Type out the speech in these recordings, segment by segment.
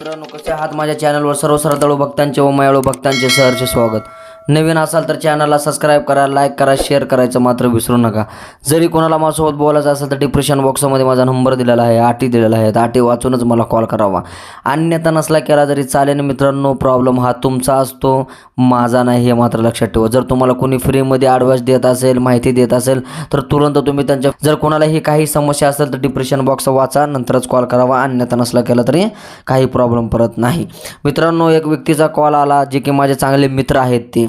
मित्रांनो कसे आहात? माझ्या चॅनलवर सर्व श्रद्धाळू भक्तांचे व मायाळू भक्तांचे सहर्ष स्वागत. नवीन असाल तर चॅनलला सबस्क्राईब करा लाईक करा शेअर करायचं मात्र विसरू नका. जरी कोणाला माझ्यासोबत बोलायचं असेल तर डिप्रेशन बॉक्समध्ये माझा नंबर दिलेला आहे आटी दिलेला आहे. तर आटी वाचूनच मला कॉल करावा. अन्यथा नसला केला जरी चालेल मित्रांनो प्रॉब्लेम हा तुमचा असतो माझा नाही हे मात्र लक्षात ठेवा. जर तुम्हाला कोणी फ्रीमध्ये ॲडवाईस देत असेल माहिती देत असेल तर तुरंत तुम्ही त्यांच्या जर कोणालाही काही समस्या असेल तर डिप्रेशन बॉक्स वाचा नंतरच कॉल करावा. अन्यथा नसला केला तरी काही प्रॉब्लेम परत नाही. मित्रांनो एक व्यक्तीचा कॉल आला जे की माझे चांगले मित्र आहेत ते.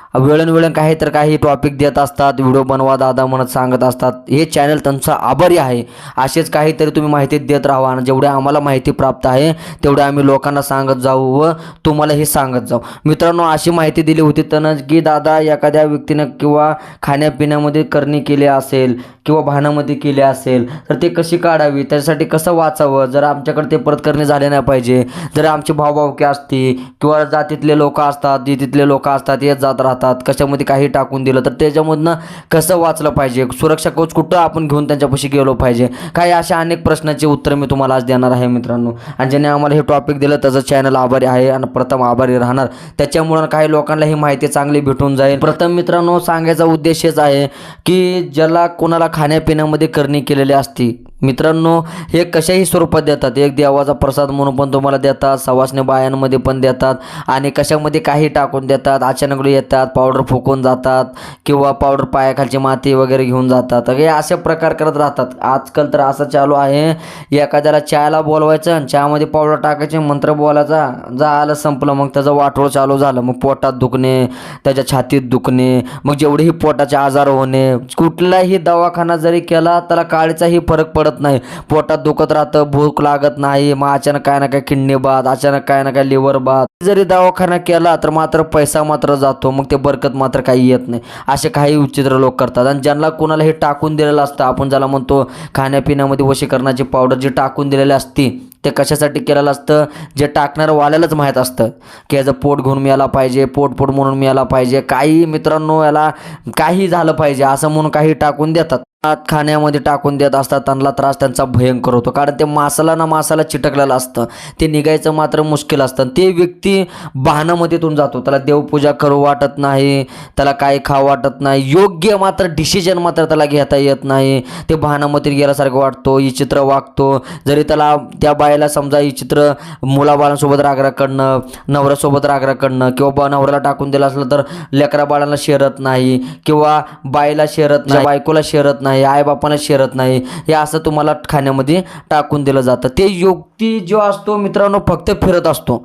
वेळोवेळी काही तर काही टॉपिक देत असतात व्हिडिओ बनवा दादा म्हणत सांगत असतात. हे चॅनल त्यांचं आभारी आहे. असेच काहीतरी तुम्ही माहिती देत राहा आणि जेवढे आम्हाला माहिती प्राप्त आहे तेवढे आम्ही लोकांना सांगत जाऊ व तुम्हालाही सांगत जाऊ. मित्रांनो अशी माहिती दिली होती त्यानं की दादा एखाद्या व्यक्तीनं किंवा खाण्यापिण्यामध्ये करणी केली असेल किंवा भानामध्ये केली असेल तर ते कशी काढावी? त्याच्यासाठी कसं वाचावं? जर आमच्याकडे ते परत करणे झाले नाही पाहिजे जर आमची भावभावके असती किंवा जातीतले लोक असतात जे तिथले लोक असतात येत जात राहतात. कशामध्ये काही टाकून दिलं तर त्याच्यामधनं कसं वाचलं पाहिजे? सुरक्षा कोच कुठं आपण घेऊन त्यांच्यापाशी गेलो पाहिजे? काही अशा अनेक प्रश्नाचे उत्तर मी तुम्हाला आज देणार आहे मित्रांनो. आणि ज्याने आम्हाला हे टॉपिक दिलं त्याचं चॅनल आभारी आहे आणि प्रथम आभारी राहणार. त्याच्यामुळं काही लोकांना ही माहिती चांगली भेटून जाईल. प्रथम मित्रांनो सांगायचा उद्देश हेच आहे की ज्याला कोणाला खाण्यापिण्यामध्ये करणी केलेली असती मित्रांनो हे कशाही स्वरूपात देतात. एक देवाचा प्रसाद म्हणून पण तुम्हाला देतात सवासने बायांमध्ये पण देतात आणि कशामध्ये काही टाकून देतात. अचानक येतात पावडर फुकून जातात किंवा पावडर पायाखालची माती वगैरे घेऊन जातात. हे असे प्रकार करत राहतात. आजकाल तर असं चालू आहे एखाद्याला चायला बोलवायचं आणि चहामध्ये पावडर टाकायचे मंत्र बोलायचा जा आलं संपलं मग त्याचं वाटोळ चालू झालं. मग पोटात दुखणे त्याच्या छातीत दुखणे मग जेवढेही पोटाचे आजार होणे कुठलाही दवाखाना जरी केला त्याला काळीचाही फरक पडत नाही. पोटात दुखत राहतं भूक लागत नाही. मग अचानक काय ना काय किडनी बाद अचानक काय ना काय लिव्हर बाद. जरी दवाखाना केला तर मात्र पैसा मात्र जातो. मग ते बरकत मात्र काही येत नाही. असे काही विचित्र लोक करतात. आणि ज्यांना कोणाला हे टाकून दिलेलं असतं आपण ज्याला म्हणतो खाण्यापिण्यामध्ये वशीकरणाची पावडर जी टाकून दिलेली असती ते कशासाठी केलेलं असतं? जे टाकणारं वाल्यालाच माहीत असतं. की याचं पोट घेऊन मिळाला पाहिजे पोट पोट म्हणून मिळाला पाहिजे. काही मित्रांनो याला काही झालं पाहिजे असं म्हणून काही टाकून देतात. खाण्यामध्ये टाकून देत असतात त्यांना त्रास त्यांचा भयंकर होतो. कारण ते मासाला ना मासाला चिटकलेलं असतं. ते निघायचं मात्र मुश्किल असतं. ते व्यक्ती बहाणामध्येतून जातो. त्याला देवपूजा करू वाटत नाही त्याला काही खाऊ वाटत नाही योग्य मात्र डिसिजन मात्र त्याला घेता येत नाही. ते बहाणामध्ये गेल्यासारखं वाटतो विचित्र वागतो. जरी त्याला त्या बायला समजा विचित्र मुलाबाळांसोबत रागराग करणं नवऱ्यासोबत रागराग करणं किंवा बा नवऱ्याला टाकून दिलं असलं तर लेकरा बाळांना शेरत नाही किंवा बाईला शेरत नाही. बायकोला शेरत नाही. नाही आईबापांना शेरत नाही. हे असं तुम्हाला खाण्यामध्ये टाकून दिलं जातं. ते युक्ती जो असतो मित्रांनो फक्त फिरत असतो.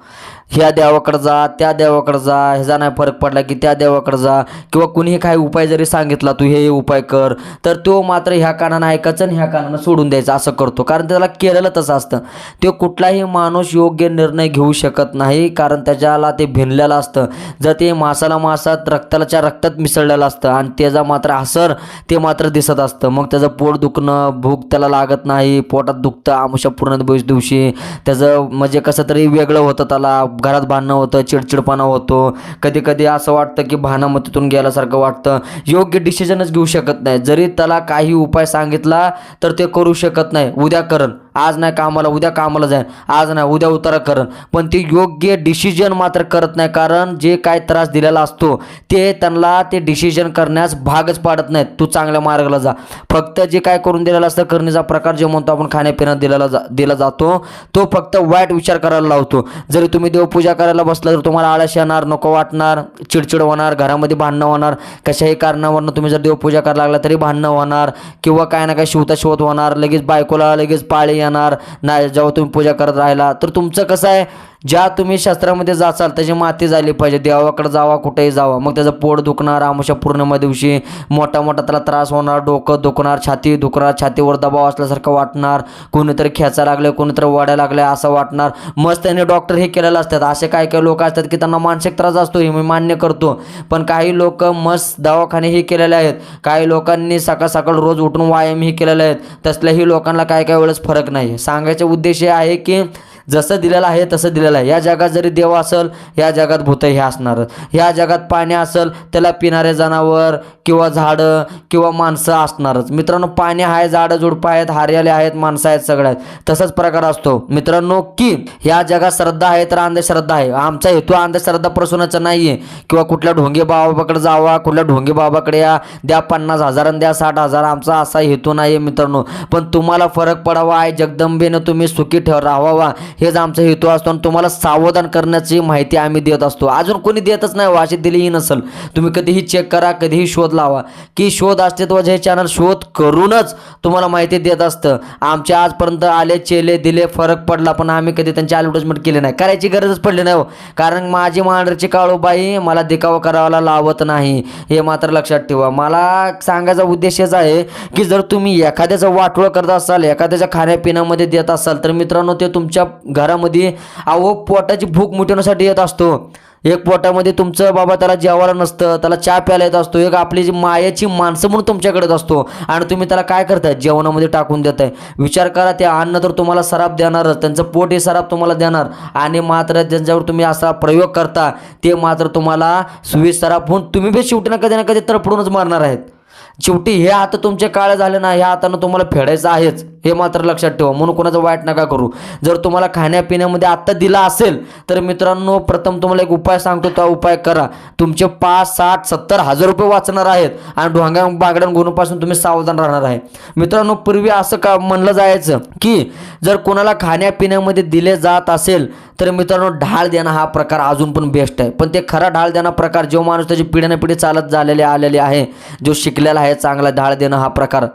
ह्या देवाकडं जा त्या देवाकडं जा ह्याचा नाही फरक पडला की त्या देवाकडं जा किंवा कुणीही काही उपाय जरी सांगितला तू हे हे उपाय कर तर तो मात्र ह्या कानानं ऐकायचं आणि ह्या कानानं सोडून द्यायचं असं करतो. कारण त्याला केलेलं तसं असतं. तो कुठलाही माणूस योग्य निर्णय घेऊ शकत नाही कारण त्याच्याला ते भिनलेलं असतं. जर ते मासाला मासात रक्तालाच्या रक्तात मिसळलेलं असतं आणि त्याचा मात्र असर ते मात्र दिसत असतं. मग त्याचं पोट दुखणं भूक त्याला लागत नाही पोटात दुखतं आमुषा पूर्ण दिवशी. त्याचं म्हणजे कसं तरी वेगळं होतं त्याला. घरात भांडणं होतं चिडचिडपणा होतो. कधी कधी असं वाटतं की भानामतीतून गेल्यासारखं वाटतं. योग्य डिसिजनच घेऊ शकत नाही. जरी त्याला काही उपाय सांगितला तर ते करू शकत नाही. उद्या करण. आज नाही कामाला उद्या कामाला जाईन. आज नाही उद्या उतारा करण पण ते योग्य डिसिजन मात्र करत नाही कारण जे काय त्रास दिलेला असतो ते त्यांना ते डिसिजन करण्यास भागच पाडत नाहीत. तू चांगल्या मार्गाला जा. फक्त जे काय करून दिलेलं असतं करण्याचा प्रकार जे म्हणतो आपण खाण्यापिण्यात दिलेला जा दिला जातो तो फक्त वाईट विचार करायला लावतो. जरी तुम्ही देवपूजा करायला बसला तर तुम्हाला आळस येणार नको वाटणार चिडचिड होणार घरामध्ये भांडणं होणार कशाही कारणावरनं तुम्ही जर देवपूजा करायला लागला तरी भांडणं होणार किंवा काय ना काय शिवता शिवत होणार लगेच बायकोला लगेच पाळी येणार. नाही जेव्हा तुम्ही पूजा करत राहिला तर तुमचं कसं आहे? ज्या तुम्ही शास्त्रामध्ये जाचाल त्याची माती झाली पाहिजे. देवाकडे जावा कुठेही जावा. मग त्याचं पोट दुखणार आमुषा पूर्णिमा दिवशी मोठा मोठा त्याला त्रास होणार डोकं दुखणार छाती दुखणार छातीवर दबाव असल्यासारखं वाटणार. कोणीतरी खेचा लागले कोणीतरी वाड्या लागले असं वाटणार. मस्त त्याने डॉक्टर हे केलेलं असतात. असे काही काही लोक असतात की त्यांना मानसिक त्रास असतो हे मी मान्य करतो. पण काही लोक मस्त दवाखाने हे केलेले आहेत. काही लोकांनी सकाळ सकाळ रोज उठून व्यायाम हे केलेले आहेत. तसल्याही लोकांना काय काय वेळेस फरक नाही. सांगायचा उद्देश हे आहे की जसं दिलेलं आहे तसं दिलेलं आहे. या जगात जरी देव असेल या जगात भूत हे असणार. या जगात पाणी असेल त्याला पिणारे जनावर किंवा झाडं किंवा माणसं असणारच मित्रांनो पाणी आहे झाडं झुडपं आहेत हरियाले आहेत माणसं आहेत सगळ्या आहेत. तसाच प्रकार असतो. मित्रांनो की या जगात श्रद्धा आहे तर अंधश्रद्धा आहे. आमचा हेतू अंधश्रद्धा प्रसूनाचा नाही आहे किंवा कुठल्या ढोंगे बाबाकडे जावा कुठल्या ढोंगे बाबाकडे या द्या पन्नास हजार आणि द्या साठ हजार. आमचा असा हेतू नाही आहे मित्रांनो. पण तुम्हाला फरक पडावा आहे जगदंबेनं तुम्ही सुखी ठेव राहावा. हेच आमचा हेतू असतो आणि तुम्हाला सावधान करण्याची माहिती आम्ही देत असतो. अजून कोणी देतच नाही हो, अशी दिलीही नसेल. तुम्ही कधीही चेक करा कधीही शोध लावा. की शोध अस्तित्वाचे हे चॅनल शोध करूनच तुम्हाला माहिती देत असतं. आमच्या आजपर्यंत आले चेले दिले फरक पडला पण आम्ही कधी त्यांची ॲडव्हर्टाईजमेंट केली नाही. करायची गरजच पडली नाही हो. कारण माझी मांडरची काळूबाई मला देखावा करावाला लावत नाही. हे मात्र लक्षात ठेवा. मला सांगायचा उद्देशच आहे की जर तुम्ही एखाद्याचं वाटोळ करत असाल एखाद्याच्या खाण्यापिण्यामध्ये देत असाल तर मित्रांनो ते तुमच्या घरामध्ये अहो पोटाची भूक मिटवण्यासाठी येत असतो. एक पोटामध्ये तुमचं बाबा त्याला जेवायला नसतं त्याला चहा प्यायला येत असतो. एक आपली जी मायाची माणसं म्हणून तुमच्याकडेच असतो. आणि तुम्ही त्याला काय करताय? जेवणामध्ये टाकून देताय. विचार करा ते अन्न तर तुम्हाला सराप देणारच. त्यांचं पोट हे सराप तुम्हाला देणार. आणि मात्र ज्यांच्यावर तुम्ही असा प्रयोग करता ते मात्र तुम्हाला सुविध सराप होऊन तुम्ही बी शेवटी ना कधी ना कधी तडफडूनच मारणार आहेत. शेवटी हे आता तुमचे काळ झाले ना ह्या हातानं तुम्हाला फेडायचं आहेच. हे मात्र लक्षात ठेवा म्हणून कोणाचं वाईट नका करू. जर तुम्हाला खाण्यापिण्यामध्ये आत्ता दिला असेल तर मित्रांनो प्रथम तुम्हाला एक उपाय सांगतो तो उपाय करा. तुमचे पाच साठ सत्तर हजार रुपये वाचणार आहेत आणि ढोंग्या बागड्या गुणपासून तुम्ही सावधान राहणार आहे. मित्रांनो पूर्वी असं का म्हणलं जायचं की जर कोणाला खाण्यापिण्यामध्ये दिले जात असेल तर मित्रांनो ढाळ देणं हा प्रकार अजून पण बेस्ट आहे. पण ते खरा ढाळ देणं प्रकार जो माणूस त्याची पिढ्याने पिढी चालत झालेले आलेले आहे जो शिकलेला आहे चांगला ढाळ देणं हा प्रकार.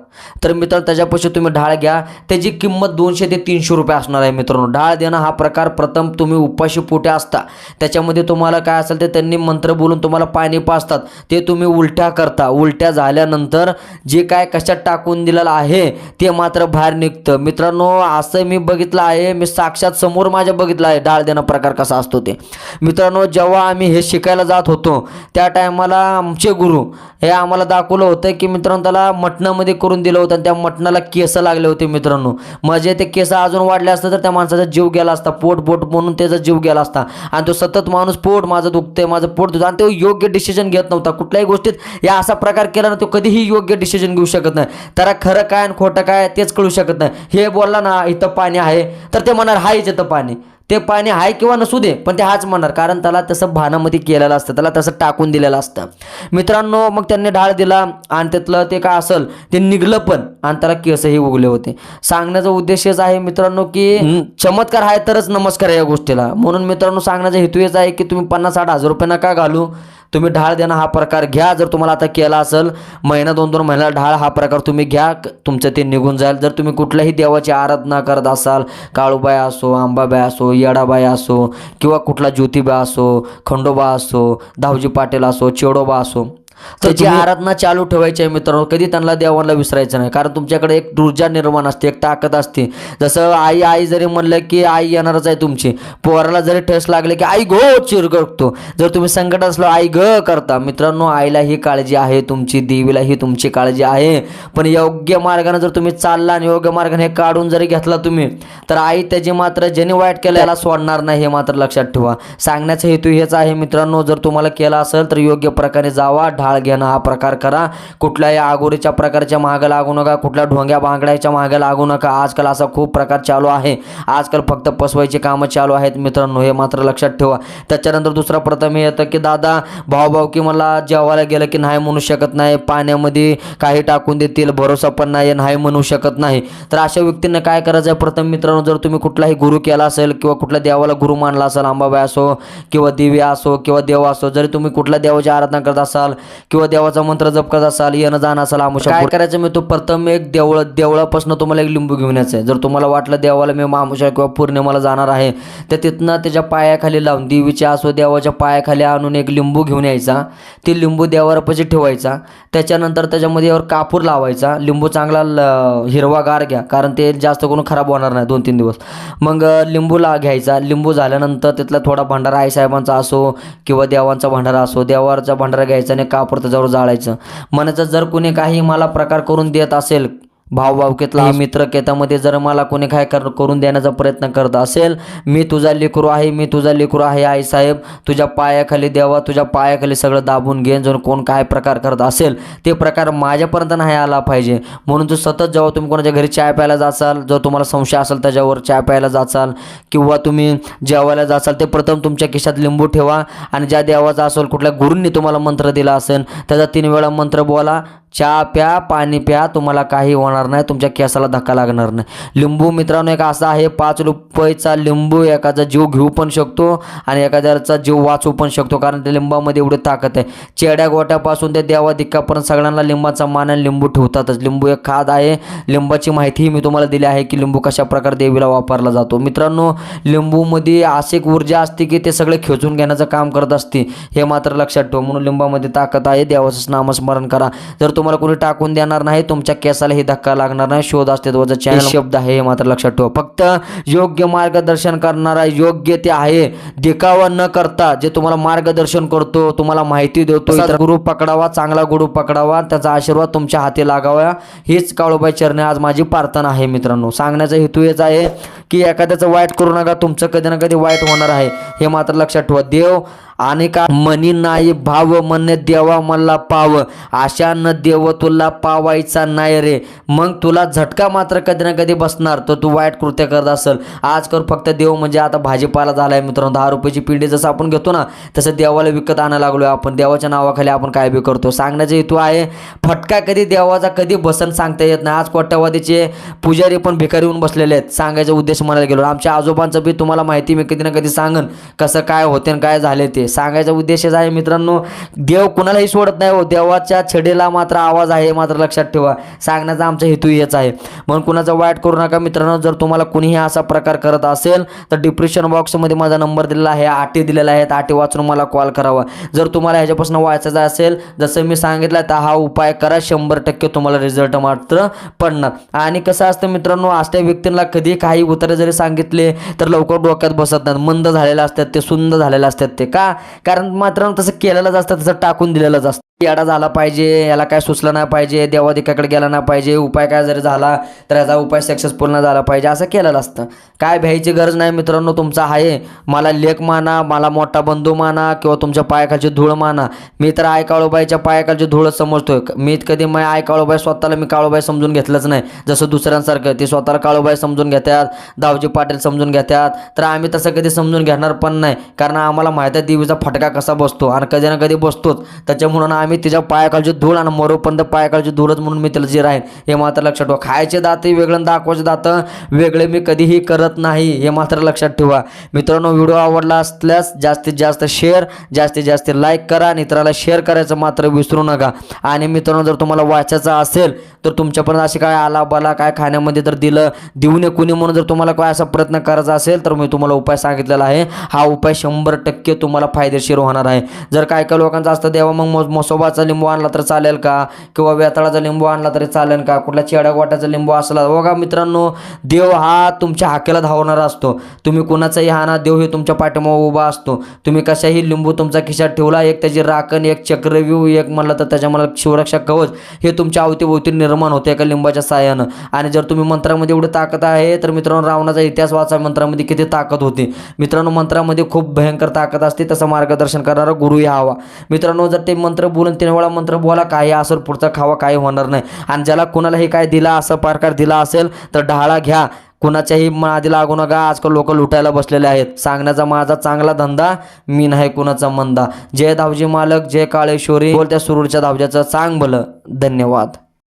तर मित्रांनो त्याच्यापाशी तुम्ही ढाळ घ्या. त्याची किंमत दोनशे ते तीनशे रुपये असणार आहे मित्रांनो. ढाळ देणं हा प्रकार प्रथम तुम्ही उपाशी पोटे असता. त्याच्यामध्ये तुम्हाला काय असेल ते त्यांनी मंत्र बोलून तुम्हाला पाणी पाजतात. ते तुम्ही उलट्या करता. उलट्या झाल्यानंतर जे काय कशात टाकून दिलेलं आहे ते मात्र बाहेर निघतं. मित्रांनो असं मी बघितलं आहे. मी साक्षात समोर माझ्या बघितलं आहे. डाळ देणं प्रकार कसा असतो ते. मित्रांनो जेव्हा आम्ही हे शिकायला जात होतो त्या टायमाला आमचे गुरु हे आम्हाला दाखवलं होतं की मित्रांनो त्याला मटणामध्ये करून दिलं होतं आणि त्या मटणाला केस लागले होते मित्रांनो. म्हणजे ते केस अजून वाढले असतं तर त्या माणसाचा जीव गेला असता पोट पोट म्हणून त्याचा जीव गेला असता. आणि तो सतत माणूस पोट माझं दुखतंय माझं पोट दुखतं आणि तो योग्य डिसिजन घेत नव्हता. कुठल्याही गोष्टीत या असा प्रकार केला ना तो कधीही योग्य डिसिजन घेऊ शकत नाही. त्याला खरं काय आणि खोटं काय तेच कळू शकत नाही. हे बोलला ना इथं पाणी आहे. तर ते म्हणणार हायच इथं पाणी. ते पाणी आहे किंवा नसू दे पण ते हाच म्हणणार. कारण त्याला तसं भानामध्ये केलेलं असतं त्याला तसं टाकून दिलेलं असतं. मित्रांनो मग त्यांनी ढाळ दिला आणि त्यातलं ते काय असेल ते निघलं पण आणि त्याला केसही उगले होते. सांगण्याचा उद्देश हेच आहे मित्रांनो की चमत्कार आहे तरच नमस्कार या गोष्टीला. म्हणून मित्रांनो सांगण्याचा हेतू हेच आहे की तुम्ही पन्नास साठ हजार रुपये नका घालू. तुम्ही ढाळ देणं हा प्रकार घ्या. जर तुम्हाला आता केला असेल महिना दोन दोन महिन्याला ढाळ हा प्रकार तुम्ही घ्या. तुमचं ते निघून जाईल. जर तुम्ही कुठल्याही देवाची आराधना करत असाल काळूबाई असो आंबाबाई असो येडाबाई असो किंवा कुठला ज्योतिबा असो खंडोबा असो धावजी पाटील असो चेडोबा असो त्याची आराधना चालू ठेवायची आहे मित्रांनो कधी त्यांना देवांना विसरायचं नाही. कारण तुमच्याकडे एक ऊर्जा निर्माण असते एक ताकद असते. जसं आई आई जरी म्हणलं की आई येणारच आहे तुमची पोराला जरी ठेस लागले की आई गो चिरगळतो जर तुम्ही संकट असलो आई ग करता. मित्रांनो आईला ही काळजी आहे तुमची देवीला ही तुमची काळजी आहे. पण योग्य मार्गाने जर तुम्ही चालला आणि योग्य मार्गाने हे काढून जरी घेतला तुम्ही तर आई त्याची मात्र ज्याने वाईट केलं याला सोडणार नाही हे मात्र लक्षात ठेवा. सांगण्याचा हेतू हेच आहे मित्रांनो जर तुम्हाला केला असेल तर योग्य प्रकारे जावा ढाळ घेणं हा प्रकार करा. कुठल्याही आगोरीच्या प्रकारच्या मागं लागू नका. कुठल्या ढोंग्या बांगड्याच्या मागं लागू नका. आजकाल असा खूप प्रकार चालू आहे. आजकाल फक्त पसवायची कामं चालू आहेत मित्रांनो हे मात्र लक्षात ठेवा. त्याच्यानंतर दुसरा प्रथम हे येतं की दादा भाऊ भाऊ की मला जेवायला गेलं की नाही म्हणू शकत नाही. पाण्यामध्ये काही टाकून देतील. भरोसा पण नाही नाही म्हणू शकत नाही. तर अशा व्यक्तींना काय करायचं आहे प्रथम मित्रांनो जर तुम्ही कुठलाही गुरु केला असेल किंवा कुठल्या देवाला गुरु मानला असेल अंबाबाई असो किंवा देवी असो किंवा देव असो जरी तुम्ही कुठल्या देवाची आराधना करत असाल किंवा देवाचा मंत्र जप करत असाल येणं जाणं असाल आमुषा काय करायचं मी? तो प्रथम एक देवळ देवळापासून तुम्हाला एक लिंबू घेऊन यायचं आहे जर तुम्हाला वाटलं देवाला मी मामुषा किंवा पौर्णिमाला जाणार आहे तर तिथनं त्याच्या पायाखाली लावून देवीच्या असो देवाच्या पायाखाली आणून एक लिंबू घेऊन यायचा. ते लिंबू देवारापाशी ठेवायचा. त्याच्यानंतर त्याच्यामध्ये यावर कापूर लावायचा. लिंबू चांगला ल- हिरवागार घ्या कारण ते जास्त करून खराब होणार नाही दोन तीन दिवस. मग लिंबू ला घ्यायचा. लिंबू झाल्यानंतर तिथला थोडा भंडारा आईसाहेबांचा असो किंवा देवांचा भंडारा असो देवाचा भंडारा घ्यायचा आणि कापूर जवळ जाळायचं. म्हणायचं जर कोणी काही मला प्रकार करून देत असेल भावभावकीतला मित्रकेतामध्ये जर मला कोणी काय कर करून देण्याचा प्रयत्न करत असेल मी तुझा लेकरू आहे मी तुझा लेकरू आहे आई साहेब तुझ्या पायाखाली द्यावा तुझ्या पायाखाली सगळं दाबून घेऊन जर कोण काय प्रकार करत असेल ते प्रकार माझ्यापर्यंत नाही आला पाहिजे. म्हणून जो सतत जेव्हा तुम्ही कोणाच्या घरी चाय प्यायला जाचाल जर तुम्हाला संशय असेल त्याच्यावर चाय प्यायला जाचाल किंवा तुम्ही जेवायला जाचाल ते प्रथम तुमच्या खिशात लिंबू ठेवा आणि ज्या देवाचा असेल कुठल्या गुरूंनी तुम्हाला मंत्र दिला असेल त्याचा तीन वेळा मंत्र बोला चहा प्या पाणी प्या तुम्हाला काही होणार नाही तुमच्या केसाला धक्का लागणार नाही. लिंबू मित्रांनो एक असा आहे पाच रुपयेचा लिंबू एखादा जीव घेऊ पण शकतो आणि एखाद्याचा जीव वाचवू पण शकतो कारण त्या लिंबामध्ये एवढी ताकद आहे. चेड्या गोट्यापासून ते देवा दिक्कापर्यंत सगळ्यांना लिंबाचा मान आणि लिंबू ठेवतातच. लिंबू एक खाद आहे. लिंबाची माहितीही मी तुम्हाला दिली आहे की लिंबू कशा प्रकारे देवीला वापरला जातो. मित्रांनो लिंबूमध्ये अशी एक ऊर्जा असते की ते सगळे खेचून घेण्याचं काम करत असते हे मात्र लक्षात ठेव. म्हणून लिंबामध्ये ताकद आहे. देवाचं नामस्मरण करा. जर तुम्हाला कोणी टाकून देणार नाही तुमच्या केसालाही धक्का लागणार नाही शोध अस्तित्वाचा चॅनल शब्द आहे हे मात्र लक्षात ठेवा. फक्त योग्य मार्गदर्शन करणारा योग्य ते आहे. देखावा न करता जे तुम्हाला मार्गदर्शन करतो तुम्हाला माहिती देतो. गुरु पकडावा चांगला गुरु पकडावा त्याचा आशीर्वाद तुमच्या हाती लागावा. हीच काळूबाई चरणे आज माझी प्रार्थना आहे मित्रांनो. सांगण्याचा हेतू हेच आहे की एखाद्याचं वाईट करू नका तुमचं कधी ना कधी वाईट होणार आहे. हे मात्र लक्षात ठेवा. देव आणि का मनी नाही भाव मन देवा मला पाव. अशा न देव तुला पावायचा नाही रे. मग तुला झटका मात्र कधी ना कधी बसणार. तर तू वाईट कृत्य करत असेल. आजकाल फक्त देव म्हणजे आता भाजीपाला झाला आहे मित्रांनो. दहा रुपयाची पिंडी जसं आपण घेतो ना तसं देवाला विकत आणायला लागलो आपण. देवाच्या नावाखाली आपण काय बी करतो? सांगण्याचा हेतू आहे फटका कधी देवाचा कधी बसन सांगता येत नाही. आज कोट्यावादीचे पुजारी पण भिकारी होऊन बसलेले आहेत. सांगायचा उद्देश म्हणायला गेलो. आमच्या आजोबांचं बी तुम्हाला माहिती मी कधी ना कधी सांगन. कसं काय होते आणि काय झाले ते. सांगायचा उद्देशच आहे मित्रांनो देव कुणालाही सोडत नाही हो. देवाच्या छडेला मात्र आवाज आहे मात्र लक्षात ठेवा. सांगण्याचा आमचा हेतू हेच आहे. म्हणून कुणाचा वाईट करू नका मित्रांनो. जर तुम्हाला कुणीही असा प्रकार करत असेल तर डिप्रेशन बॉक्समध्ये माझा नंबर दिलेला आहे आटी दिलेला आहे आटे वाचून मला कॉल करावा. जर तुम्हाला ह्याच्यापासून वाचायचं असेल जसं मी सांगितलं तर हा उपाय करा. शंभर टक्के तुम्हाला रिझल्ट मात्र पडणार. आणि कसं असतं मित्रांनो असल्या व्यक्तींना कधी काही उत्तरे जरी सांगितले तर लवकर डोक्यात बसत नाहीत. मंद झालेले असतात ते सुंद झालेले असतात ते का? कारण मात्र तसं केलेलंच असतं तसं टाकून दिलेलंच असतं. याडा झाला पाहिजे याला काय सुचलं नाही पाहिजे देवाधिकाकडे गेला नाही पाहिजे उपाय काय जरी झाला तर याचा उपाय सक्सेसफुल नाही झाला पाहिजे असं केलेलं असतं. काय भ्यायची गरज नाही मित्रांनो तुमचा आहे. मला लेख माना मला मोठा बंधू माना किंवा तुमच्या पायाखालची धूळ माना. मी तर आय काळूबाईच्या पायाखालची धूळच समजतोय. मी कधी मग आय काळूबाई स्वतःला मी काळूबाई समजून घेतलंच नाही. जसं दुसऱ्यांसारखं ते स्वतःला काळूबाई समजून घेतात दावजी पाटील समजून घेतात तर आम्ही तसं कधी समजून घेणार पण नाही. कारण आम्हाला माहिती आहे देवीचा फटका कसा बसतो आणि कधी ना कधी बसतोच. त्याच्यामुळं आम्ही मी तिच्या पायाखालची धूळ आणि मरोपर्यंत पायाखालची धूळच म्हणून मी त्याला जे राहीन हे मात्र लक्षात ठेवा. खायचे दातही वेगळं दाखवायचे दातं वेगळे मी कधीही करत नाही. हे मात्र लक्षात ठेवा. मित्रांनो व्हिडिओ आवडला असल्यास जास्तीत जास्त शेअर जास्तीत जास्त लाईक करा मित्राला शेअर करायचं मात्र विसरू नका. आणि मित्रांनो जर तुम्हाला वाचायचं असेल तर तुमच्यापर्यंत असे काय आला बाला काय खाण्यामध्ये तर दिलं देऊ नये कुणी म्हणून जर तुम्हाला काय असा प्रयत्न करायचा असेल तर मी तुम्हाला उपाय सांगितलेला आहे. हा उपाय शंभर टक्के तुम्हाला फायदेशीर होणार आहे. जर काय काय लोकांचं असतं देवा मग मसोबा मोसोबाचा लिंबू आणला तर चालेल का? किंवा वेताळाचा लिंबू आणला तरी चालेल का? कुठल्या चेड्या गोट्याचा लिंबू असला? हो बघा मित्रांनो? देव हा तुमच्या हाकेला धावणारा असतो. तुम्ही कुणाचाही हाना देव हे तुमच्या पाठीमागं उभा असतो. तुम्ही कशाही लिंबू तुमच्या खिशात ठेवला एक त्याची राखण एक चक्रव्यूह एक म्हणलं तर त्याच्या मला शिवरक्षा कवच हे तुमच्या अवतीभोवती निर्माण होते एका लिंबाच्या साह्यानं. आणि जर तुम्ही मंत्रामध्ये एवढी ताकद आहे तर मित्रांनो रावणाचा इतिहास वाचा मंत्रामध्ये किती ताकद होती. मित्रांनो मंत्रामध्ये खूप भयंकर ताकद असते तसं मार्गदर्शन करणारा गुरुही हवा मित्रांनो जर ते मंत्र बोलून तीन वेळा मंत्र बोला काय असेल पुढचा खावा काही होणार नाही. आणि ज्याला कुणालाही काय दिला असं प्रकार दिला असेल तर ढाळा घ्या. कुणाच्याही आधी लागू नका. आजकाल लोक लुटायला बसलेले आहेत. सांगण्याचा माझा चांगला धंदा मी नाही कुणाचा मंदा. जय धावजी मालक जय काळेश्वरी. बोल त्या सुरूरच्या धावज्याचं सांग भलं. धन्यवाद.